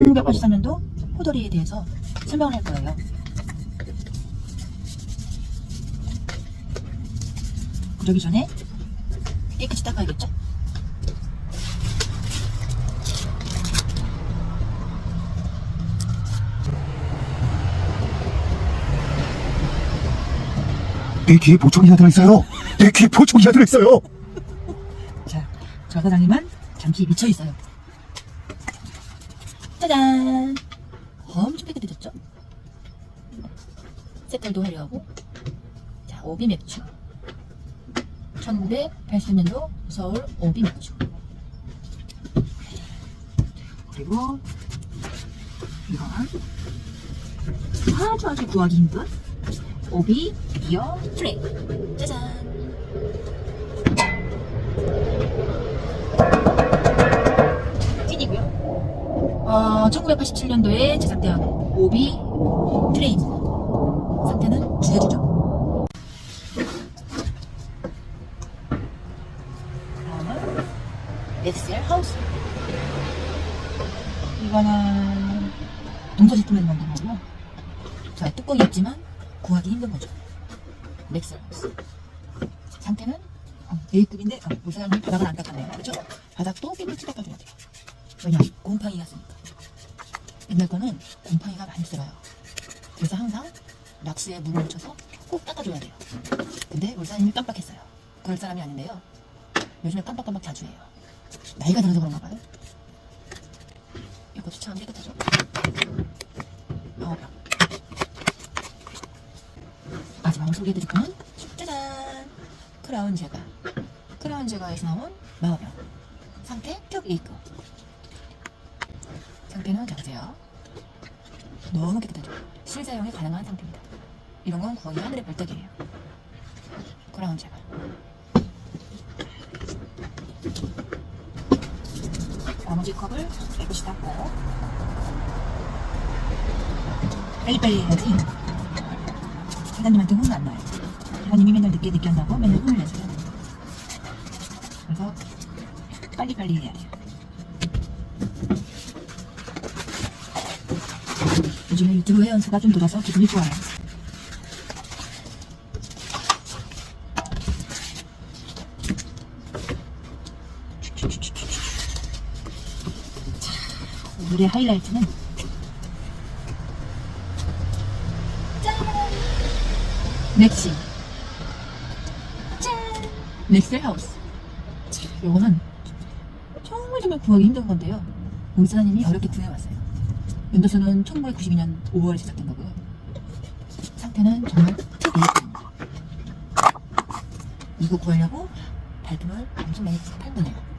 1983년도 포도리에 대해서 설명을 할 거예요. 그러기 전에 깨끗이 닦아야겠죠? 내 귀에 보청기가 들어있어요. 내 귀에 보청기가 들어있어요. 자, 저 사장님은 잠시 미쳐 있어요. 짜잔! 엄청 깨끗해졌죠? 색깔도 화려하고. 자, 오비 맥주. 1980년도 서울 오비 맥주. 그리고 이건 아주 아주 구하기 힘든 오비 비어 프레이. 짜잔! 어, 1987년도에 제작된 오비 트레이입니다. 상태는 죽여주죠. 다음은 엑셀 하우스. 이거는 동서 제품에서 만든 거고요. 자, 뚜껑이 있지만 구하기 힘든 거죠. 넥셀 하우스. 상태는 어, A급인데 어, 무사히 바닥은 안 닦았네요. 그렇죠? 바닥도 깨끗이 닦아줘야 돼요. 왜냐? 곰팡이가 쓰니까. 옛날 거는 곰팡이가 많이 쓸어요. 그래서 항상 락스에 물을 묻혀서 꼭 닦아줘야 돼요. 근데 울사님이 깜빡했어요. 그럴 사람이 아닌데요. 요즘에 깜빡깜빡 자주 해요. 나이가 들어서 그런가 봐요. 이것도 참 깨끗하죠? 마법병. 마지막으로 소개해드릴 거는 짜잔! 크라운 제가. 크라운 제가에서 나온 마법병. 상태 쭉 A급. 상태는 보세요. 너무 깨끗하죠? 실사용이 가능한 상태입니다. 이런 건 거의 하늘의 별따기예요. 크라운 제가. 나머지 컵을 깨끗이 닦고 빨리빨리 해야지 사장님한테 혼안 나요. 사장님이 맨날 늦게 한다고 맨날 혼을 내세요. 그래서 빨리빨리 해야 돼요. 요즘에 유튜브 회원수가 좀 늘어서 기분이 좋아요. 자, 오늘의 하이라이트는 짠! 넥시 짠! 넥셀 하우스 자, 요거는 정말 정말 구하기 힘든 건데요. 우리 사장님이 어렵게 구해왔어요. 연도수는 1992년 5월에 제작된 거고요. 상태는 정말 특이했습니다. 이거 구하려고 발품을 엄청 많이 팔더네요.